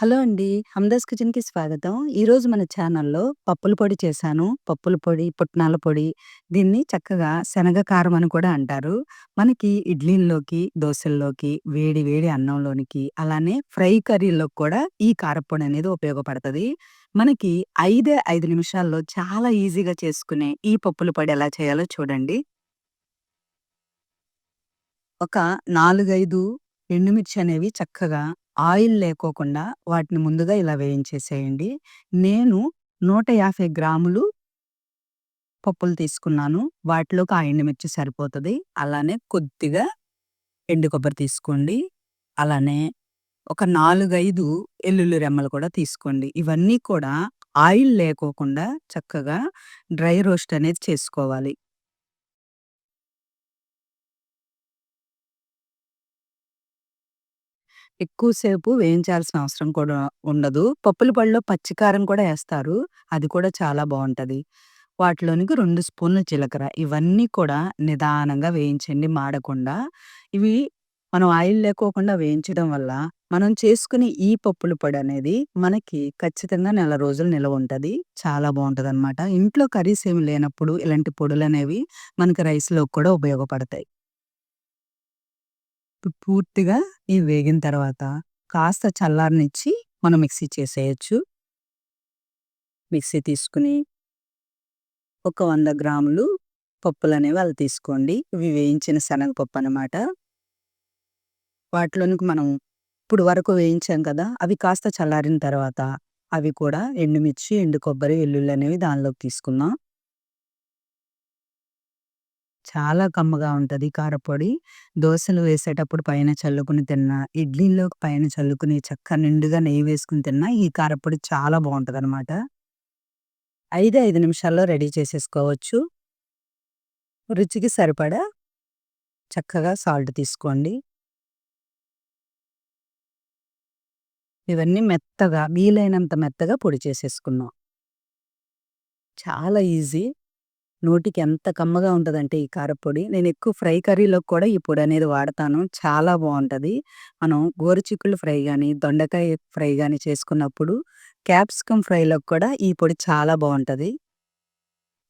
Hello అండి. హమ్దాస్ కిచెన్‌కి స్వాగతం. ఈరోజు మన ఛానల్‌లో పప్పుల పొడి చేశాను. పప్పుల పొడి, పుట్నాల పొడి. దీన్ని చక్కగా శనగ కారం అని కూడా అంటారు. మనకి ఇడ్లీల్లోకి, దోసల్లోకి, వేడి వేడి అన్నంలోనికి, అలానే ఫ్రై కర్రీ‌లోకి కూడా ఈ కారప్పొడి అనేది ఉపయోగపడతది. మనకి ఐదే 5 నిమిషాల్లో చాలా ఈజీగా చేసుకునే ఈ పప్పుల పొడి ఎలా చేయాలో చూడండి. ఒక 4, 5 ఎండుమిర్చి అనేవి చక్కగా ఆయిల్ లేకోకుండా వాటిని ముందుగా ఇలా వేయించేసేయండి. నేను 150 గ్రాములు పప్పులు తీసుకున్నాను. వాటిలోకి ఆ ఎండుమిర్చి సరిపోతుంది అలానే కొద్దిగా ఎండు కొబ్బరి తీసుకోండి. అలానే ఒక 4, 5 ఎల్లుల్లి రెమ్మలు కూడా తీసుకోండి. ఇవన్నీ కూడా ఆయిల్ లేకోకుండా చక్కగా డ్రై రోస్ట్ అనేది చేసుకోవాలి. ఎక్కువ సేపు వేయించాల్సిన అవసరం కూడా ఉండదు. పప్పుల పొడిలో పచ్చికారం కూడా ఏస్తారు. అది కూడా చాలా బావుంటది. వాటిలోనికి 2 స్పూన్లు జీలకర్ర. ఇవన్నీ కూడా నిదానంగా వేయించండి మాడకుండా. ఇవి మనం ఆయిల్ లేకోకుండా వేయించడం వల్ల, మనం చేసుకునే ఈ పప్పుల పొడనేది మనకి ఖచ్చితంగా నెల రోజులు నిలవుంటది. చాలా బావుంటదనమాట. ఇంట్లో కర్రీస్ ఏమి లేనప్పుడు ఇలాంటి పొడులనేవి మనకి రైస్లో కూడా ఉపయోగపడతాయి. పూర్తిగా ఇవి వేగిన తర్వాత కాస్త చల్లారనిచ్చి మనం మిక్సీ చేసేయొచ్చు. మిక్సీ తీసుకొని ఒక వంద గ్రాములు పప్పులు అనేవి అలా తీసుకోండి. ఇవి వేయించిన శనగపప్పు అనమాట. వాటిలోనికి మనం ఇప్పుడు వరకు వేయించాం కదా! అవి కాస్త చల్లారిన తర్వాత అవి కూడా ఎండుమిర్చి, ఎండు కొబ్బరి, వెల్లుల్లి అనేవి దానిలోకి తీసుకుందాం. చాలా కమ్మగా ఉంటది కారపొడి దోసలు వేసేటప్పుడు పైన చల్లుకొని తిన్నా, ఇడ్లీలోకి పైన చల్లుకుని చక్కగా నిండుగా నెయ్యి వేసుకుని తిన్నా ఈ కారప్పొడి చాలా బావుంటదనమాట. ఐదు 5 నిమిషాల్లో రెడీ చేసేసుకోవచ్చు. రుచికి సరిపడా చక్కగా సాల్ట్ తీసుకోండి. ఇవన్నీ మెత్తగా వీలైనంత మెత్తగా పొడి చేసేసుకున్నాం చాలా ఈజీ. నోటికి ఎంత కమ్మగా ఉంటుందంటే ఈ కారపొడి నేను ఎక్కువ ఫ్రై కర్రీలో కూడా ఈ పొడి అనేది వాడతాను. చాలా బాగుంటుంది మనం గోరుచిక్కుళ్ళు ఫ్రై కానీ దొండకాయ ఫ్రై కానీ చేసుకున్నప్పుడు క్యాప్సికమ్ ఫ్రైలోకి కూడా ఈ పొడి చాలా బాగుంటుంది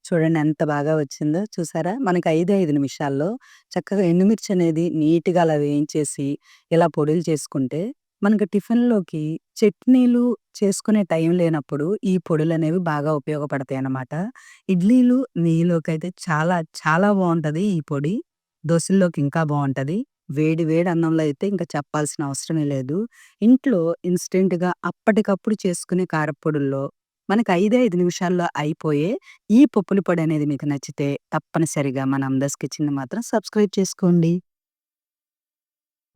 చూడండి ఎంత బాగా వచ్చిందో చూసారా? మనకి ఐదు ఐదు నిమిషాల్లో చక్కగా ఎండుమిర్చి అనేది నీట్‌గా అలా వేయించేసి, ఇలా పొడులు చేసుకుంటే, మనకు టిఫిన్‌లోకి చట్నీలు చేసుకునే టైం లేనప్పుడు ఈ పొడులనేవి బాగా ఉపయోగపడతాయి అన్నమాట ఇడ్లీలు, నెయ్యిలోకైతే చాలా చాలా బావుంటది ఈ పొడి. దోసల్లోకి ఇంకా బావుంటది. వేడి వేడి అన్నంలో అయితే ఇంక చెప్పాల్సిన అవసరమే లేదు. ఇంట్లో ఇన్‌స్టెంట్‌గా అప్పటికప్పుడు చేసుకునే కారప్పొడుల్లో మనకు ఐదే 5 నిమిషాల్లో అయిపోయే ఈ పప్పుల పొడనేది మీకు నచ్చితే తప్పనిసరిగా మన హమ్దాస్ కిచెన్‌ని మాత్రం సబ్స్క్రైబ్ చేసుకోండి.